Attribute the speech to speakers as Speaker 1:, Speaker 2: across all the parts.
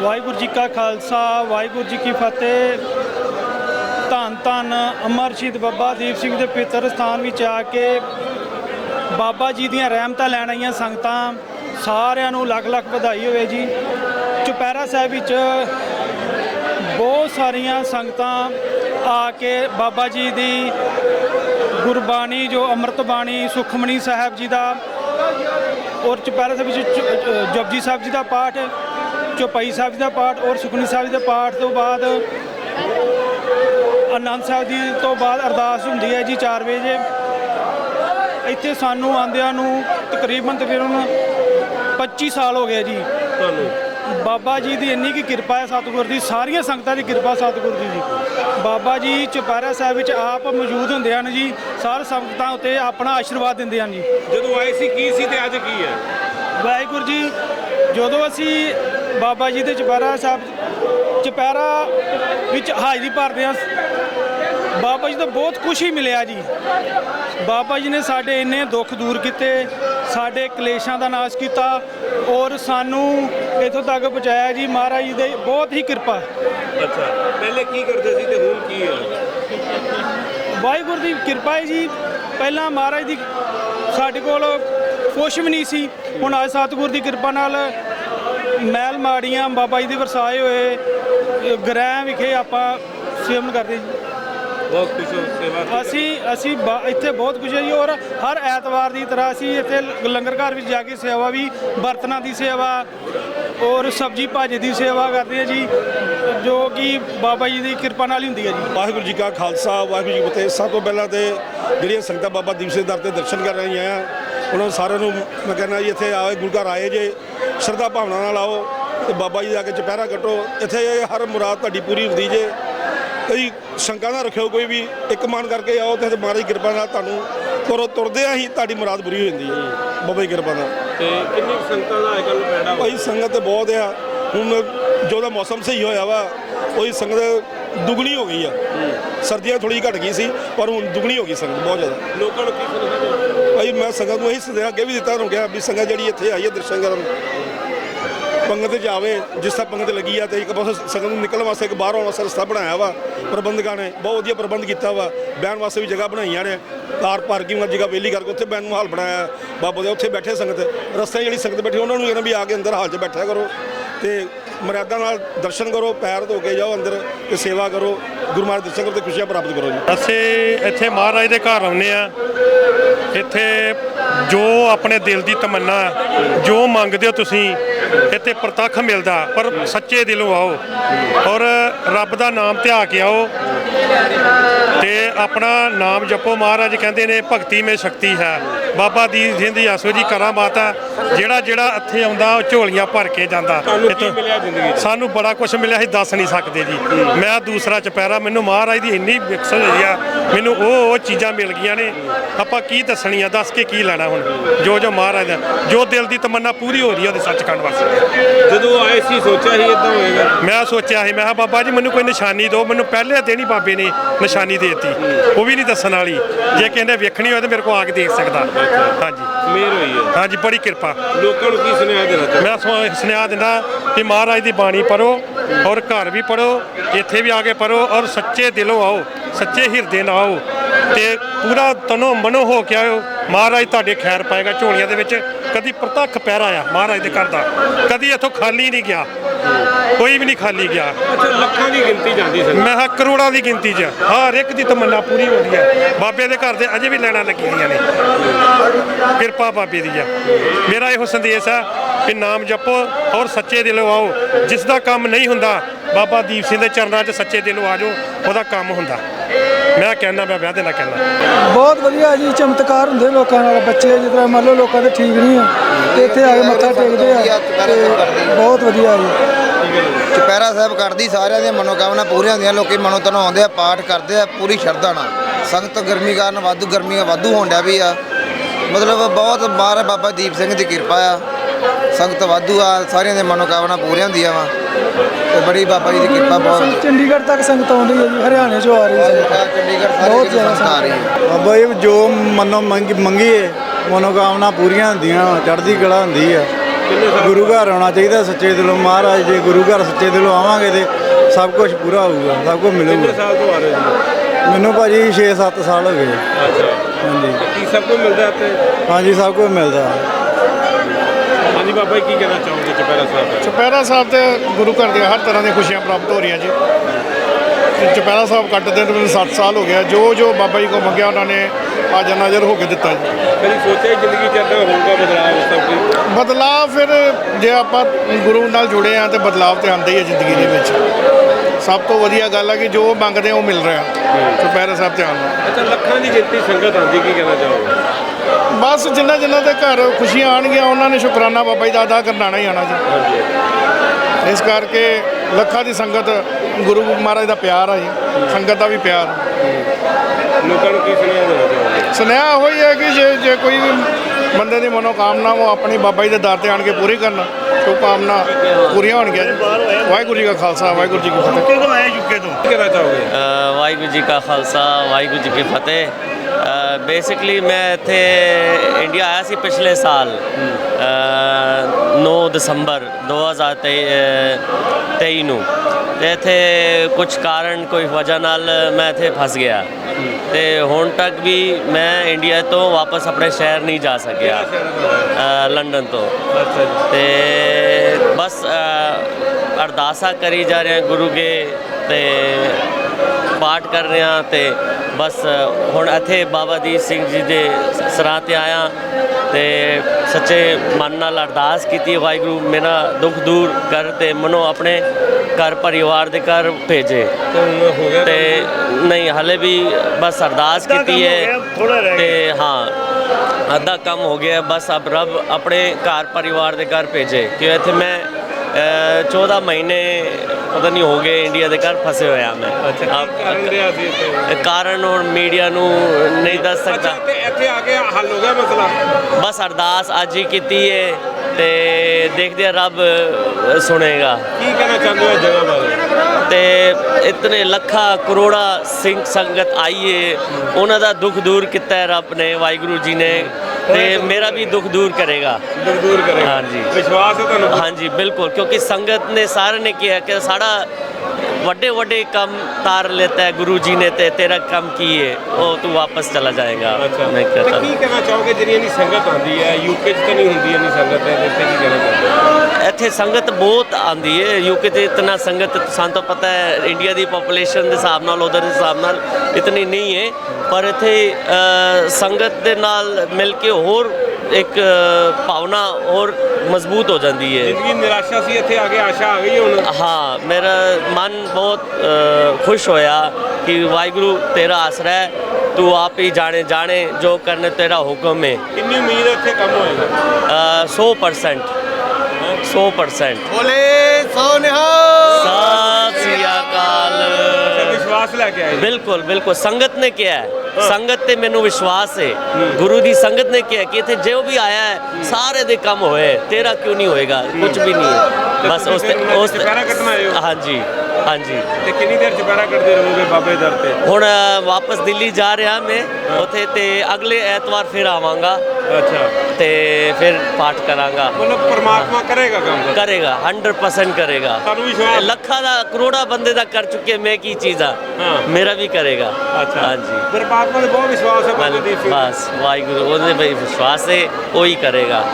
Speaker 1: ਵਾਹਿਗੁਰੂ ਜੀ ਕਾ ਖਾਲਸਾ, ਵਾਹਿਗੁਰੂ ਜੀ ਕੀ ਫਤਿਹ। ਧੰਨ ਧੰਨ ਅਮਰਸ਼ੀਦ ਬਾਬਾ ਦੀਪ ਸਿੰਘ ਦੇ ਪਿੱਤਰ ਸਥਾਨ ਵਿੱਚ ਆ ਕੇ ਬਾਬਾ ਜੀ ਦੀਆਂ ਰਹਿਮਤਾਂ ਲੈਣ ਆਈਆਂ ਸੰਗਤਾਂ, ਸਾਰਿਆਂ ਨੂੰ ਲੱਖ ਲੱਖ ਵਧਾਈ ਹੋਵੇ ਜੀ। ਚੁਪਹਿਰਾ ਸਾਹਿਬ ਵਿੱਚ ਬਹੁਤ ਸਾਰੀਆਂ ਸੰਗਤਾਂ ਆ ਕੇ ਬਾਬਾ ਜੀ ਦੀ ਗੁਰਬਾਣੀ, ਜੋ ਅੰਮ੍ਰਿਤ ਬਾਣੀ, ਸੁਖਮਨੀ ਸਾਹਿਬ ਜੀ ਦਾ, ਔਰ ਚੁਪਹਿਰਾ ਸਾਹਿਬ ਵਿੱਚ ਚ- ਜਪਜੀ ਸਾਹਿਬ ਜੀ ਦਾ ਪਾਠ, ਚੌਪਈ ਸਾਹਿਬ ਜੀ ਦਾ ਪਾਠ, ਔਰ ਸੁਖਮਨੀ ਸਾਹਿਬ ਜੀ ਦਾ ਪਾਠ ਤੋਂ ਬਾਅਦ ਆਨੰਦ ਸਾਹਿਬ ਜੀ ਤੋਂ ਬਾਅਦ ਅਰਦਾਸ ਹੁੰਦੀ ਹੈ ਜੀ 4 ਵਜੇ। ਇੱਥੇ ਸਾਨੂੰ ਆਂਦਿਆਂ ਨੂੰ ਤਕਰੀਬਨ ਤਕਰੀਬਨ 25 ਸਾਲ ਹੋ ਗਏ ਜੀ।
Speaker 2: ਤੁਹਾਨੂੰ?
Speaker 1: ਬਾਬਾ ਜੀ ਦੀ ਇੰਨੀ ਕੀ ਕਿਰਪਾ ਹੈ ਸਤਿਗੁਰ ਦੀ ਸਾਰੀਆਂ ਸੰਗਤਾਂ ਦੀ ਕਿਰਪਾ ਸਤਿਗੁਰ ਦੀ ਜੀ। ਬਾਬਾ ਜੀ ਚੁਪਹਿਰਾ ਸਾਹਿਬ ਵਿੱਚ ਆਪ ਮੌਜੂਦ ਹੁੰਦੇ ਹਨ ਜੀ ਸਾਰੇ ਸੰਗਤਾਂ ਉੱਤੇ ਆਪਣਾ ਆਸ਼ੀਰਵਾਦ ਦਿੰਦੇ ਹਨ ਜੀ।
Speaker 2: ਜਦੋਂ ਆਏ ਸੀ ਕੀ ਸੀ ਤੇ ਅੱਜ ਕੀ ਹੈ?
Speaker 1: ਵਾਹਿਗੁਰੂ ਜੀ ਜਦੋਂ ਅਸੀਂ ਬਾਬਾ ਜੀ ਦੇ ਚੁਪਹਿਰਾ ਸਾਹਿਬ ਚੁਪਹਿਰਾ ਵਿੱਚ ਹਾਜ਼ਰੀ ਭਰਦੇ ਹਾਂ ਬਾਬਾ ਜੀ ਤੋਂ ਬਹੁਤ ਖੁਸ਼ੀ ਮਿਲਿਆ ਜੀ। ਬਾਬਾ ਜੀ ਨੇ ਸਾਡੇ ਇੰਨੇ ਦੁੱਖ ਦੂਰ ਕੀਤੇ ਸਾਡੇ ਕਲੇਸ਼ਾਂ ਦਾ ਨਾਸ਼ ਕੀਤਾ ਔਰ ਸਾਨੂੰ ਇੱਥੋਂ ਤੱਕ ਪਹੁੰਚਾਇਆ ਜੀ ਮਹਾਰਾਜ ਜੀ ਦੇ ਬਹੁਤ ਹੀ ਕਿਰਪਾ।
Speaker 2: ਅੱਛਾ ਪਹਿਲੇ ਕੀ ਕਰਦੇ ਸੀ ਤੇ ਹੁਣ ਕੀ ਹੈ?
Speaker 1: ਵਾਹਿਗੁਰੂ ਦੀ ਕਿਰਪਾ ਹੈ ਜੀ ਪਹਿਲਾਂ ਮਹਾਰਾਜ ਦੀ ਸਾਡੇ ਕੋਲ ਕੁਛ ਵੀ ਨਹੀਂ ਸੀ। ਹੁਣ ਅੱਜ ਸਤਿਗੁਰ ਦੀ ਕਿਰਪਾ ਨਾਲ ਮਹਿਲ ਮਾੜੀਆਂ ਬਾਬਾ ਜੀ ਦੇ ਵਰਸਾਏ ਹੋਏ ਗ੍ਰਹਿ ਵਿਖੇ ਆਪਾਂ ਸੇਵਨ ਕਰਦੇ ਜੀ।
Speaker 2: ਬਹੁਤ ਹੋ ਸੇਵਾ ਦੀ।
Speaker 1: ਅਸੀਂ ਅਸੀਂ ਬਾ- ਇੱਥੇ ਬਹੁਤ ਖੁਸ਼ ਹਾਂ ਜੀ ਔਰ ਹਰ ਐਤਵਾਰ ਦੀ ਤਰ੍ਹਾਂ ਅਸੀਂ ਇੱਥੇ ਲ- ਲੰਗਰ ਘਰ ਵਿੱਚ ਜਾ ਕੇ ਸੇਵਾ ਵੀ ਬਰਤਨਾਂ ਦੀ ਸੇਵਾ ਔਰ ਸਬਜੀ ਭਾਜੀ ਦੀ ਸੇਵਾ ਕਰਦੇ ਹਾਂ ਜੀ ਜੋ ਕਿ ਬਾਬਾ ਜੀ ਦੀ ਕਿਰਪਾ ਨਾਲ ਹੀ ਹੁੰਦੀ ਹੈ ਜੀ।
Speaker 3: ਵਾਹਿਗੁਰੂ ਜੀ ਕਾ ਖਾਲਸਾ ਵਾਹਿਗੁਰੂ ਜੀ ਕੀ ਫਤਿਹ। ਸਭ ਤੋਂ ਪਹਿਲਾਂ ਤੇ ਜਿਹੜੀਆਂ ਸੰਗਤਾਂ ਬਾਬਾ ਦੀਪ ਸਿੰਘ ਦਰ ਤੇ ਦਰਸ਼ਨ ਕਰ ਰਹੀਆਂ ਆ ਉਹਨਾਂ ਨੂੰ ਸਾਰਿਆਂ ਨੂੰ ਮੈਂ ਕਹਿੰਦਾ ਜੀ ਇੱਥੇ ਆਏ ਗੁਰੂ ਘਰ ਆਏ ਜੇ ਸ਼ਰਧਾ ਭਾਵਨਾ ਨਾਲ ਆਓ ਤੇ ਬਾਬਾ ਜੀ ਜਾ ਕੇ ਚੁਪਹਿਰਾ ਕੱਟੋ। ਇੱਥੇ ਹਰ ਮੁਰਾਦ ਤੁਹਾਡੀ ਪੂਰੀ ਹੁੰਦੀ ਜੇ। ਕਈ ਸ਼ੰਕਾ ਨਾ ਰੱਖਿਓ ਕੋਈ ਵੀ ਇੱਕ ਮਨ ਕਰਕੇ ਆਓ ਤੇ ਮਹਾਰਾਜ ਦੀ ਕਿਰਪਾ ਨਾਲ ਤੁਹਾਨੂੰ ਤੁਰ ਤੁਰਦੇ ਆ ਹੀ ਤੁਹਾਡੀ ਮੁਰਾਦ ਪੂਰੀ ਹੋ ਜਾਂਦੀ ਹੈ। ਬਾਬਾ ਦੀ ਕਿਰਪਾ ਨਾਲ।
Speaker 2: ਤੇ ਕਿੰਨੀ ਸੰਗਤਾਂ ਦਾ ਅੱਜਕੱਲ ਪੈੜਾ
Speaker 3: ਭਾਈ ਸੰਗਤ ਤੇ ਬਹੁਤ ਆ। ਹੁਣ ਜੋ ਦਾ ਮੌਸਮ ਸਹੀ ਹੋਇਆ ਵਾ ਉਹਦੀ ਸੰਗਤ ਦੁਗਣੀ ਹੋ ਗਈ ਆ। ਸਰਦੀਆਂ ਥੋੜੀ ਘਟ ਗਈ ਸੀ ਪਰ ਹੁਣ ਦੁਗਣੀ ਹੋ ਗਈ ਸੰਗਤ ਬਹੁਤ ਜ਼ਿਆਦਾ।
Speaker 2: ਲੋਕਾਂ ਨੂੰ ਕੀ ਦਿਓ?
Speaker 3: ਭਾਈ ਮੈਂ ਸੰਗਤ ਨੂੰ ਇਹੀ ਸੁਨੇਹਾ ਅੱਗੇ ਵੀ ਦਿੱਤਾ ਗਿਆ ਵੀ ਸੰਗਤ ਜਿਹੜੀ ਇੱਥੇ ਆਈ ਹੈ ਦਰਸ਼ਨ ਕਰਨ। ਪੰਗਤ ਚ ਆਵੇ, ਜਿਸ ਤਰ੍ਹਾਂ ਪੰਗਤ ਲੱਗੀ ਆ ਤੇ ਇੱਕ ਪਾਸੇ ਸੰਗਤ ਨੂੰ ਨਿਕਲਣ ਵਾਸਤੇ ਇੱਕ ਬਾਹਰ ਆਉਣ ਵਾਸਤੇ ਰਸਤਾ ਬਣਾਇਆ ਵਾ, ਪ੍ਰਬੰਧਕਾਂ ਨੇ ਬਹੁਤ ਵਧੀਆ ਪ੍ਰਬੰਧ ਕੀਤਾ ਵਾ, ਬਹਿਣ ਵਾਸਤੇ ਵੀ ਜਗ੍ਹਾ ਬਣਾਈਆਂ ਨੇ, ਕਾਰ ਪਾਰਕਿੰਗ ਵਾਲੀ ਜਗ੍ਹਾ ਵੇਲੀ ਕਰਕੇ ਉੱਥੇ ਬਹਿਣ ਨੂੰ ਹਾਲ ਬਣਾਇਆ, ਬਾਬਾ ਦੇ ਉੱਥੇ ਬੈਠੇ ਸੰਗਤ, ਰਸਤੇ ਜਿਹੜੀ ਸੰਗਤ ਬੈਠੀ ਉਹਨਾਂ ਨੂੰ ਕਹਿੰਦਾ ਵੀ ਆ ਕੇ ਅੰਦਰ ਹਾਲ 'ਚ ਬੈਠਿਆ ਕਰੋ ਤੇ ਮਰਿਆਦਾ ਨਾਲ ਦਰਸ਼ਨ ਕਰੋ, ਪੈਰ ਧੋ ਕੇ ਜਾਓ ਅੰਦਰ ਤੇ ਸੇਵਾ ਕਰੋ, ਗੁਰੂ ਮਹਾਰਾਜ ਦੇ ਦਰਸ਼ਨ ਕਰੋ ਤੇ ਖੁਸ਼ੀਆਂ ਪ੍ਰਾਪਤ ਕਰੋ ਜੀ।
Speaker 4: ਅਸੀਂ ਇੱਥੇ ਮਹਾਰਾਜ ਦੇ ਘਰ ਆਉਂਦੇ ਆ ਇੱਥੇ ਜੋ ਆਪਣੇ ਦਿਲ ਦੀ ਤਮੰਨਾ, ਜੋ ਮੰਗਦੇ ਹੋ ਤੁਸੀਂ, ਇੱਥੇ ਪ੍ਰਤੱਖ ਮਿਲਦਾ, ਪਰ ਸੱਚੇ ਦਿਲੋਂ ਆਓ ਔਰ ਰੱਬ ਦਾ ਨਾਮ ਧਿਆ ਕੇ ਆਓ। ਤੇ ਆਪਣਾ ਨਾਮ ਜਪੋ ਮਹਾਰਾਜ ਕਹਿੰਦੇ ਨੇ ਭਗਤੀ ਮੇ ਸ਼ਕਤੀ ਹੈ। ਬਾਬਾ ਦੀਪ ਸਿੰਘ ਆਸੋ ਜੀ ਕਰਾਂ ਮਾਤਾ ਜਿਹੜਾ ਜਿਹੜਾ ਇੱਥੇ ਆਉਂਦਾ ਉਹ ਝੋਲੀਆਂ ਭਰ ਕੇ ਜਾਂਦਾ? ਸਾਨੂੰ ਬੜਾ ਕੁਝ ਮਿਲਿਆ ਸੀ ਦੱਸ ਨਹੀਂ ਸਕਦੇ ਜੀ। ਮੈਂ ਦੂਸਰਾ ਚੁਪਹਿਰਾ ਮੈਨੂੰ ਮਹਾਰਾਜ ਦੀ ਇੰਨੀ ਵਿਕਸਤ ਹੋਈ ਆ ਮੈਨੂੰ ਉਹ ਉਹ ਚੀਜ਼ਾਂ ਮਿਲ ਗਈਆਂ ਨੇ। ਆਪਾਂ ਕੀ ਦੱਸਣੀਆਂ ਦੱਸ ਕੇ ਕੀ ਲੈਣਾ ਹੁਣ? ਜੋ ਜੋ ਮਹਾਰਾਜ ਦਾ ਜੋ ਦਿਲ ਦੀ ਤਮੰਨਾ ਪੂਰੀ ਹੋ ਰਹੀ ਹੈ ਉਹਦੇ ਸੱਚਖੰਡ ਵਾਸਤੇ।
Speaker 2: ਜਦੋਂ ਆਏ ਸੀ ਸੋਚਿਆ ਸੀ ਇਦਾਂ ਹੋਏਗਾ?
Speaker 4: ਮੈਂ ਸੋਚਿਆ ਸੀ ਮੈਂ ਕਿਹਾ ਬਾਬਾ ਜੀ ਮੈਨੂੰ ਕੋਈ ਨਿਸ਼ਾਨੀ ਦਿਓ ਮੈਨੂੰ ਪਹਿਲੇ ਦਿਨ ਹੀ ਬਾਬੇ ਨੇ ਨਿਸ਼ਾਨੀ ਦੇ ਦਿੱਤੀ। ਉਹ ਵੀ ਨਹੀਂ ਦੱਸਣ ਵਾਲੀ। ਜੇ ਕਿਸੇ ਨੇ ਵੇਖਣੀ ਹੋਵੇ ਤਾਂ ਮੇਰੇ ਕੋਲ ਆ ਕੇ ਦੇਖ ਸਕਦਾ। ਹਾਂਜੀ।
Speaker 2: ਮੇਰ ਹੋਈ ਹੈ।
Speaker 4: ਹਾਂਜੀ ਬੜੀ ਕਿਰਪਾ।
Speaker 2: ਲੋਕਾਂ ਨੂੰ ਕੀ ਸੁਨੇਹਾ ਦੇਣਾ ਚਾਹੁੰਦੇ
Speaker 4: ਮੈਂ ਸੁ- ਸੁਨੇਹਾ ਦਿੰਦਾ ਕਿ ਮਹਾਰਾਜ ਦੀ ਬਾਣੀ ਪੜੋ ਔਰ ਘਰ ਵੀ ਪੜੋ ਇੱਥੇ ਵੀ ਆ ਕੇ ਪੜੋ ਔਰ ਸੱਚੇ ਦਿਲੋਂ ਆਓ ਸੱਚੇ ਹਿਰਦੇ ਨਾਲ ਆਓ ਤੇ ਪੂਰਾ ਤਨੋ ਮਨੋ ਹੋ ਕੇ ਆਓ ਮਹਾਰਾਜ ਤੁਹਾਡੇ ਖੈਰ ਪਾਏਗਾ ਝੋਲੀਆਂ ਦੇ ਵਿੱਚ। ਕਦੀ ਪ੍ਰਤੱਖ ਪਹਿਰਾ ਆ ਮਹਾਰਾਜ ਦੇ ਘਰ ਦਾ। ਕਦੀ ਇੱਥੋਂ ਖਾਲੀ ਨਹੀਂ ਗਿਆ। ਕੋਈ ਵੀ ਨਹੀਂ ਖਾਲੀ ਗਿਆ।
Speaker 2: ਅੱਛਾ ਲੱਖਾਂ ਦੀ ਗਿਣਤੀ ਜਾਂਦੀ ਸੀ।
Speaker 4: ਮੈਂ ਕਿਹਾ ਕਰੋੜਾਂ ਦੀ ਗਿਣਤੀ 'ਚ ਹਰ ਇੱਕ ਦੀ ਤਮੰਨਾ ਪੂਰੀ ਹੋ ਰਹੀ ਹੈ ਬਾਬੇ ਦੇ ਘਰ ਦੇ ਅਜੇ ਵੀ ਲੈਣਾ ਲੱਗੀਆਂ ਨੇ। ਕਿਰਪਾ ਬਾਬੇ ਦੀ ਆ। ਮੇਰਾ ਇਹੋ ਸੰਦੇਸ਼ ਆ ਕਿ ਨਾਮ ਜਪੋ ਔਰ ਸੱਚੇ ਦਿਲੋਂ ਆਓ। ਜਿਸ ਦਾ ਕੰਮ ਨਹੀਂ ਹੁੰਦਾ ਬਾਬਾ ਦੀਪ ਸਿੰਘ ਦੇ ਚਰਨਾਂ 'ਚ ਸੱਚੇ ਦਿਲੋਂ ਆ ਜਾਓ ਉਹਦਾ ਕੰਮ ਹੁੰਦਾ। ਮੈਂ ਕਹਿਣਾ ਮੈਂ ਵਿਆਹ ਦੇਣਾ ਕਹਿਣਾ
Speaker 5: ਬਹੁਤ ਵਧੀਆ ਜੀ ਚਮਤਕਾਰ ਹੁੰਦੇ ਲੋਕਾਂ ਨਾਲ। ਬੱਚੇ ਜਿਸ ਤਰ੍ਹਾਂ ਮੰਨ ਲਓ ਲੋਕਾਂ ਦੇ ਠੀਕ ਨਹੀਂ ਆ ਤੇ ਇੱਥੇ ਆ ਕੇ ਮੱਥਾ ਟੇਕਦੇ ਆ ਤੇ ਬਹੁਤ ਵਧੀਆ ਜੀ।
Speaker 6: ਚੁਪਹਿਰਾ ਸਾਹਿਬ ਕਰਦੀ ਸਾਰਿਆਂ ਦੀਆਂ ਮਨੋਕਾਮਨਾ ਪੂਰੀਆਂ ਹੁੰਦੀਆਂ। ਲੋਕੀ ਮਨੋ ਤਨੋਂ ਆਉਂਦੇ ਆ ਪਾਠ ਕਰਦੇ ਆ ਪੂਰੀ ਸ਼ਰਧਾ ਨਾਲ। ਸੰਗਤ ਗਰਮੀ ਕਾਰਨ ਵਾਧੂ ਗਰਮੀਆਂ ਵਾਧੂ ਹੋਣ ਡਿਆ ਵੀ ਆ। ਮਤਲਬ ਬਹੁਤ ਮਹਾਰਾਜ ਬਾਬਾ ਦੀਪ ਸਿੰਘ ਦੀ ਕਿਰਪਾ ਆ। ਸੰਗਤ ਵਾਧੂ ਆ ਸਾਰਿਆਂ ਦੀਆਂ ਮਨੋਕਾਮਨਾ ਪੂਰੀਆਂ ਹੁੰਦੀਆਂ ਵਾ। ਤੇ ਬੜੀ ਬਾਬਾ ਜੀ ਦੀ ਕਿਰਪਾ ਬਹੁਤ
Speaker 5: ਚੰਡੀਗੜ੍ਹ ਤੱਕ ਸੰਗਤ ਆਉਂਦੀ ਹੈ ਜੀ ਹਰਿਆਣੇ ਚੋਂ ਆ ਰਹੀ ਹੈ
Speaker 6: ਚੰਡੀਗੜ੍ਹ
Speaker 5: ਬਹੁਤ ਜ਼ਿਆਦਾ
Speaker 6: ਸੰਗਤ ਆ ਰਹੀ ਹੈ।
Speaker 7: ਬਾਬਾ ਜੀ ਜੋ ਮਨੋਂ ਮੰਗੀ ਮੰਗੀਏ ਮਨੋਕਾਮਨਾ ਪੂਰੀਆਂ ਹੁੰਦੀਆਂ ਵਾਂ, ਚੜ੍ਹਦੀ ਕਲਾ ਹੁੰਦੀ ਆ। ਗੁਰੂ ਘਰ ਆਉਣਾ ਚਾਹੀਦਾ ਸੱਚੇ ਦਿਲੋਂ ਮਹਾਰਾਜ ਜੇ ਗੁਰੂ ਘਰ ਸੱਚੇ ਦਿਲੋਂ ਆਵਾਂਗੇ ਤੇ ਸਭ ਕੁਝ ਪੂਰਾ ਹੋਊਗਾ ਸਭ ਕੁਝ
Speaker 2: ਕਿੰਨੇ
Speaker 7: ਮਿਲੂਗਾ
Speaker 2: ਸਾਲ ਤੋਂ ਆ ਰਹੇ ਸੀ
Speaker 7: ਮੈਨੂੰ ਭਾਜੀ 6-7 ਸਾਲ ਹੋ ਗਏ।
Speaker 2: ਅੱਛਾ।
Speaker 7: ਹਾਂਜੀ।
Speaker 2: ਕੀ ਸਭ ਕੁਝ ਮਿਲਦਾ ਇੱਥੇ?
Speaker 7: ਹਾਂਜੀ ਸਭ ਕੁਝ ਮਿਲਦਾ।
Speaker 2: ਬਾਬਾ ਜੀ ਕੀ ਕਹਿਣਾ ਚਾਹੋਗੇ ਚੁਪਹਿਰਾ ਸਾਹਿਬ? ਬਾਰੇ?
Speaker 8: ਚੁਪਹਿਰਾ ਸਾਹਿਬ ਤੇ ਗੁਰੂ ਘਰ ਦੀਆਂ ਹਰ ਤਰ੍ਹਾਂ ਦੀਆਂ ਖੁਸ਼ੀਆਂ ਪ੍ਰਾਪਤ ਹੋ ਰਹੀਆਂ ਜੀ। ਤੇ ਚੁਪਹਿਰਾ ਸਾਹਿਬ ਕੱਟਦੇ ਨੂੰ ਮੈਨੂੰ 7 ਸਾਲ ਹੋ ਗਿਆ ਜੋ ਜੋ ਬਾਬਾ ਜੀ ਕੋ ਮੰਗਿਆ ਉਹਨਾਂ ਨੇ ਅੱਜ ਨਜ਼ਰ ਹੋ ਕੇ ਦਿੱਤਾ ਜੀ।
Speaker 2: ਕਦੀ ਸੋਚਿਆ ਜ਼ਿੰਦਗੀ 'ਚ ਇੱਦਾਂ ਹੋਊਗਾ ਬਦਲਾਅ ਉਸ ਸਭ ਕੋਈ
Speaker 8: ਬਦਲਾਅ ਫਿਰ ਜੇ ਆਪਾਂ ਗੁਰੂ ਨਾਲ ਜੁੜੇ ਆ ਤੇ ਬਦਲਾਅ ਤੇ ਆਉਂਦਾ ਹੀ ਹੈ ਜ਼ਿੰਦਗੀ ਦੇ ਵਿੱਚ। ਸਭ ਤੋਂ ਵਧੀਆ ਗੱਲ ਹੈ ਕਿ ਜੋ ਮੰਗਦੇ ਆ ਉਹ ਮਿਲ ਰਿਹਾ। ਚੁਪਹਿਰਾ ਸਾਹਿਬ ਤੇ ਆਉਣ ਨਾਲ।
Speaker 2: ਅੱਛਾ ਲੱਖਾਂ ਦੀ ਗਿਣਤੀ ਸੰਗਤ ਆਉਂਦੀ ਕੀ ਕਹਿਣਾ ਚਾਹੋਗੇ?
Speaker 8: ਬਸ ਜਿੰਨਾ ਜਿੰਨਾ ਦੇ ਘਰ ਖੁਸ਼ੀਆਂ ਆਣਗੀਆਂ ਉਹਨਾਂ ਨੇ ਸ਼ੁਕਰਾਨਾ ਬਾਬਾ ਜੀ ਦਾ ਅਦਾ ਕਰਨ ਹੀ ਆਣਾ ਜੀ। ਇਸ ਕਰਕੇ ਲੱਖਾਂ ਦੀ ਸੰਗਤ ਗੁਰੂ ਮਹਾਰਾਜ ਦਾ ਪਿਆਰ ਆ ਜੀ। ਸੰਗਤ ਦਾ ਵੀ ਪਿਆਰ।
Speaker 2: ਲੋਕਾਂ ਨੂੰ ਕੀ ਸੁਣਿਆ ਦੇਣਾ ਚਾਹੋਗੇ?
Speaker 8: ਸੁਨੇਹਾ ਇਹੋ ਹੀ ਹੈ ਕਿ ਜੇ ਜੇ ਕੋਈ ਵੀ ਬੰਦੇ ਦੀ ਮਨੋਕਾਮਨਾ ਉਹ ਆਪਣੀ ਬਾਬਾ ਜੀ ਦੇ ਦਰ ਤੇ ਆਣ ਕੇ ਪੂਰੀ ਕਰਨ ਤੋਂ ਕਾਮਨਾ ਪੂਰੀਆਂ ਹੋਣਗੀਆਂ ਵਾਹਿਗੁਰੂ ਜੀ ਕਾ ਖਾਲਸਾ ਵਾਹਿਗੁਰੂ ਜੀ ਕੀ ਫਤਿਹ।
Speaker 2: ਕੀ ਕਹਿਣਾ ਚਾਹੋਗੇ?
Speaker 9: ਅ, ਵਾਹਿਗੁਰੂ ਜੀ ਕਾ ਖਾਲਸਾ ਵਾਹਿਗੁਰੂ ਜੀ ਕੀ ਫਤਿਹ। ਬੇਸਿਕਲੀ ਮੈਂ ਇੱਥੇ ਇੰਡੀਆ ਆਇਆ ਸੀ ਪਿਛਲੇ ਸਾਲ ਅ, 9 ਦਸੰਬਰ 2023 ਨੂੰ ਤੇ ਇੱਥੇ ਕੁਝ ਕਾਰਨ ਕੋਈ ਵਜ੍ਹਾ ਨਾਲ ਮੈਂ ਇੱਥੇ ਫਸ ਗਿਆ ਤੇ ਹੁਣ ਤੱਕ ਵੀ ਮੈਂ ਇੰਡੀਆ ਤੋਂ ਵਾਪਸ ਆਪਣੇ ਸ਼ਹਿਰ ਨਹੀਂ ਜਾ ਸਕਿਆ। ਲੰਡਨ ਤੋਂ। ਤੇ ਬਸ ਅਰਦਾਸਾਂ ਕਰੀ ਜਾ ਰਹੇ ਹਾਂ ਗੁਰੂ ਕੇ ਤੇ ਪਾਠ ਕਰ ਰਹੇ ਹਾਂ ਤੇ ਬਸ ਹੁਣ ਇੱਥੇ ਬਾਬਾ ਦੀਪ ਸਿੰਘ ਜੀ ਦੇ ਸਰਾਂ ਤੇ ਆਇਆ ਤੇ ਸੱਚੇ ਮਨ ਨਾਲ ਅਰਦਾਸ ਕੀਤੀ ਵਾਹਿਗੁਰੂ ਮੇਰਾ ਦੁੱਖ ਦੂਰ ਕਰ ਤੇ ਮਨੋ ਆਪਣੇ ਘਰ ਪਰਿਵਾਰ ਦੇ ਘਰ ਭੇਜੇ।
Speaker 2: ਤੇ ਹੁਣ ਹੋ ਗਿਆ
Speaker 9: ਤੇ ਨਹੀਂ ਹਲੇ ਵੀ ਬਸ ਅਰਦਾਸ ਕੀਤੀ ਹੈ ਤੇ ਹਾਂ ਅੱਧਾ ਕੰਮ ਹੋ ਗਿਆ ਬਸ ਅਬ ਰੱਬ ਆਪਣੇ ਘਰ ਪਰਿਵਾਰ ਦੇ ਘਰ ਭੇਜੇ। ਕਿ ਇੱਥੇ ਮੈਂ ਅ, 14 ਮਹੀਨੇ ਪਤਾ ਨਹੀਂ ਹੋ ਗਏ ਇੰਡੀਆ ਦੇ ਘਰ ਫਸੇ ਹੋਇਆ ਮੈਂ।
Speaker 2: ਅੱਛਾ ਕਰਨ
Speaker 9: ਔਰ ਮੀਡੀਆ ਨੂੰ ਨਹੀਂ ਦੱਸ
Speaker 2: ਅੱਛਾ
Speaker 9: ਸਕਦਾ
Speaker 2: ਤੇ ਇੱਥੇ ਆ ਕੇ ਹੱਲ ਹੋ ਗਿਆ ਮਸਲਾ?
Speaker 9: ਬਸ ਅਰਦਾਸ ਅੱਜ ਹੀ ਕੀਤੀ ਹੈ ਤੇ ਦੇਖਦੇ ਹਾਂ ਰੱਬ ਸੁਣੇਗਾ।
Speaker 2: ਕੀ ਕਹਿਣਾ ਚਾਹੁੰਦੇ ਹੋ ਜਗ੍ਹਾ ਬਾਰੇ?
Speaker 9: ਤੇ ਇਤਨੇ ਲੱਖਾਂ ਕਰੋੜਾ ਸਿੰਘ ਸੰਗਤ ਆਈ ਏ ਉਹਨਾਂ ਦਾ ਦੁੱਖ ਦੂਰ ਕੀਤਾ ਰੱਬ ਨੇ ਵਾਹਿਗੁਰੂ ਜੀ ਨੇ ਤੇ ਮੇਰਾ ਵੀ ਦੁੱਖ ਦੂਰ ਕਰੇਗਾ।
Speaker 2: ਦੂਰ ਦੂਰ ਕਰੇਗਾ।
Speaker 9: ਹਾਂਜੀ।
Speaker 2: ਵਿਸ਼ਵਾਸ ਹੈ ਤੁਹਾਨੂੰ?
Speaker 9: ਹਾਂਜੀ ਬਿਲਕੁਲ ਕਿਉਂਕਿ ਸੰਗਤ ਨੇ ਸਾਰਿਆਂ ਨੇ ਕਿਹਾ ਕਿ ਸਾਡਾ ਵੱਡੇ ਵੱਡੇ ਕੰਮ ਤਾਰ ਲੈਤਾ ਹੈ ਗੁਰੂ ਜੀ ਨੇ ਤੇ ਤੇਰਾ ਕੰਮ ਕੀ ਹੈ ਉਹ ਤੂੰ ਵਾਪਸ ਚਲਾ ਜਾਏਗਾ। ਮੈਂ ਕਹਤਾ
Speaker 2: ਕੀ ਕਹਿਣਾ ਚਾਹੋਗੇ ਜਿਹੜੀ ਇੰਨੀ ਸੰਗਤ ਆਉਂਦੀ ਹੈ? ਯੂਕੇ 'ਚ ਤਾਂ ਨਹੀਂ ਹੁੰਦੀ ਇੰਨੀ ਸੰਗਤ ਹੈ ਇੱਥੇ ਕੀ ਕਹਿਣਾ ਚਾਹੋਗੇ?
Speaker 9: ਇੱਥੇ ਸੰਗਤ ਬਹੁਤ ਆਂਦੀ ਹੈ ਯੂਕੇ ਤੇ ਇਤਨਾ ਸੰਗਤ ਸਾਨੂੰ ਤਾਂ ਪਤਾ ਹੈ ਇੰਡੀਆ ਦੀ ਪੋਪੂਲੇਸ਼ਨ ਦੇ ਹਿਸਾਬ ਨਾਲ ਉਧਰ ਦੇ ਹਿਸਾਬ ਨਾਲ ਇਤਨੀ ਨਹੀਂ ਹੈ ਪਰ ਇੱਥੇ ਸੰਗਤ ਦੇ ਨਾਲ ਮਿਲ ਕੇ ਹੋਰ ਇੱਕ ਭਾਵਨਾ ਹੋਰ ਮਜ਼ਬੂਤ ਹੋ ਜਾਂਦੀ ਹੈ।
Speaker 2: ਜ਼ਿੰਦਗੀ ਨਿਰਾਸ਼ਾ ਸੀ ਇੱਥੇ ਆ ਕੇ ਆਸ਼ਾ ਆ ਗਈ ਹੁਣ।
Speaker 9: ਹਾਂ ਮੇਰਾ ਮਨ ਬਹੁਤ ਖੁਸ਼ ਹੋਇਆ ਕਿ ਵਾਹਿਗੁਰੂ ਤੇਰਾ ਆਸਰਾ ਹੈ ਤੂੰ ਆਪ ਹੀ ਜਾਣੇ ਜਾਣੇ ਜੋ ਕਰਨੇ ਤੇਰਾ ਹੁਕਮ ਹੈ।
Speaker 2: ਕਿੰਨੀ ਉਮੀਦ ਹੈ ਇੱਥੇ ਕੰਮ ਹੋਏਗਾ?
Speaker 9: ਅ, 100% 100%
Speaker 6: ਬੋਲੇ ਸੋਨਿਹਾ
Speaker 9: ਸਤਿ ਸ੍ਰੀ ਅਕਾਲ।
Speaker 2: ਵਿਸ਼ਵਾਸ ਲੈ ਕੇ ਆਏ।
Speaker 9: ਬਿਲਕੁਲ ਬਿਲਕੁਲ। ਸੰਗਤ ਨੇ ਕਿਹਾ ਹੈ। ਸੰਗਤ ਤੇ ਮੈਨੂੰ ਵਿਸ਼ਵਾਸ ਹੈ ਗੁਰੂ ਦੀ ਸੰਗਤ ਨੇ ਕਿਹਾ ਕਿ ਇੱਥੇ ਜੋ ਵੀ ਆਇਆ ਹੈ ਸਾਰੇ ਦੇ ਕੰਮ ਹੋਏ ਤੇਰਾ ਕਿਉਂ ਨਹੀਂ ਹੋਏਗਾ? ਕੁਝ ਵੀ ਨਹੀਂ ਹੈ। ਬਸ ਉਸ ਤੇ ਉਸ ਤੇ-
Speaker 2: ਚੁਪਹਿਰਾ ਕੱਟਣ ਆਏ ਹੋ?
Speaker 9: ਹਾਂਜੀ ਹਾਂਜੀ।
Speaker 2: ਤੇ ਕਿੰਨੀ ਦੇਰ ਚੁਪਹਿਰਾ ਕਰਦੇ ਰਹੋਗੇ ਬਾਬੇ ਦਰ ਤੇ?
Speaker 9: ਹੁਣ ਅ, ਵਾਪਸ ਦਿੱਲੀ ਜਾ ਰਿਹਾ ਮੈਂ। ਉੱਥੇ ਤੇ ਅਗਲੇ ਐਤਵਾਰ ਫਿਰ ਆਵਾਂਗਾ।
Speaker 2: ਅੱਛਾ।
Speaker 9: ਤੇ ਫਿਰ ਪਾਠ ਕਰਾਂਗਾ।
Speaker 2: ਮਤਲਬ ਪਰਮਾਤਮਾ ਕਰੇਗਾ ਕੰਮ?
Speaker 9: ਕਰੇਗਾ 100% ਕਰੇਗਾ।
Speaker 2: ਤੁਹਾਨੂੰ ਵਿਸ਼ਵਾਸ?
Speaker 9: ਲੱਖਾਂ ਦਾ ਕਰੋੜਾ ਬੰਦੇ ਦਾ ਕਰ ਚੁੱਕੇ ਮੈਂ ਕੀ ਚੀਜ਼ ਆ। ਮੇਰਾ ਵੀ ਕਰੇਗਾ।
Speaker 2: ਅੱਛਾ।
Speaker 9: ਹਾਂਜੀ।
Speaker 2: ਪਰਮਾਤਮਾ ਦੇ ਬਹੁਤ ਵਿਸ਼ਵਾਸ ਹੈ ਬਾਬੇ ਦੀਪ ਸਿੰਘ
Speaker 9: ਬਸ ਵਾਹਿਗੁਰੂ ਉਹਦੇ ਵਿੱਚ ਵਿਸ਼ਵਾਸ ਹੈ ਉਹ ਹੀ ਕਰੇਗਾ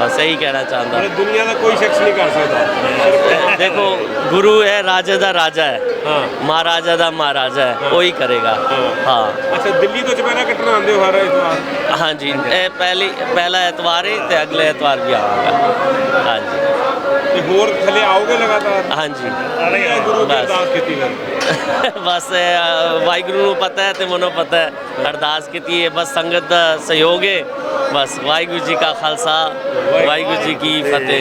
Speaker 9: ਬਸ ਇਹੀ ਕਹਿਣਾ ਚਾਹੁੰਦਾ।
Speaker 2: ਮਤਲਬ ਦੁਨੀਆ ਦਾ ਕੋਈ ਸ਼ਖਸ ਨਹੀਂ ਕਰ ਸਕਦਾ।
Speaker 9: ਦੇਖੋ ਗੁਰੂ ਹੈ ਰਾਜਾ ਦਾ ਰਾਜਾ ਹਾਂ। ਮਹਾਰਾਜਾ ਦਾ ਮਹਾਰਾਜਾ ਹੈ ਉਹ ਕਰੇਗਾ। ਹਾਂ।
Speaker 2: ਅੱਛਾ ਦਿੱਲੀ ਤੋਂ ਚੁਪਹਿਰਾ ਕੱਟਣ ਆਉਂਦੇ ਹੋ ਹਰ ਐਤਵਾਰ?
Speaker 9: ਹਾਂਜੀ ਇਹ ਪਹਿਲੀ ਪਹਿਲਾ ਐਤਵਾਰ ਹੈ ਤੇ ਅਗਲੇ ਐਤਵਾਰ ਵੀ ਆਵਾਂਗਾ। ਹਾਂਜੀ।
Speaker 2: ਤੇ ਹੋਰ ਥੱਲੇ ਆਓਗੇ ਲਗਾਤਾਰ?
Speaker 9: ਹਾਂਜੀ।
Speaker 2: ਗੁਰੂ ਦੀ
Speaker 9: ਬਸ।
Speaker 2: ਅਰਦਾਸ ਕੀਤੀ ਫਿਰ।
Speaker 9: ਬਸ ਇਹ, ਵਾਹਿਗੁਰੂ ਨੂੰ ਪਤਾ ਹੈ ਤੇ ਮਨੋਂ ਪਤਾ ਹੈ। ਅਰਦਾਸ ਕੀਤੀ ਹੈ ਬਸ ਸੰਗਤ ਦਾ ਸਹਿਯੋਗ ਹੈ ਬਸ ਵਾਹਿਗੁਰੂ ਜੀ ਕਾ ਖਾਲਸਾ ਵਾਹਿਗੁਰੂ ਜੀ ਕੀ ਫਤਿਹ।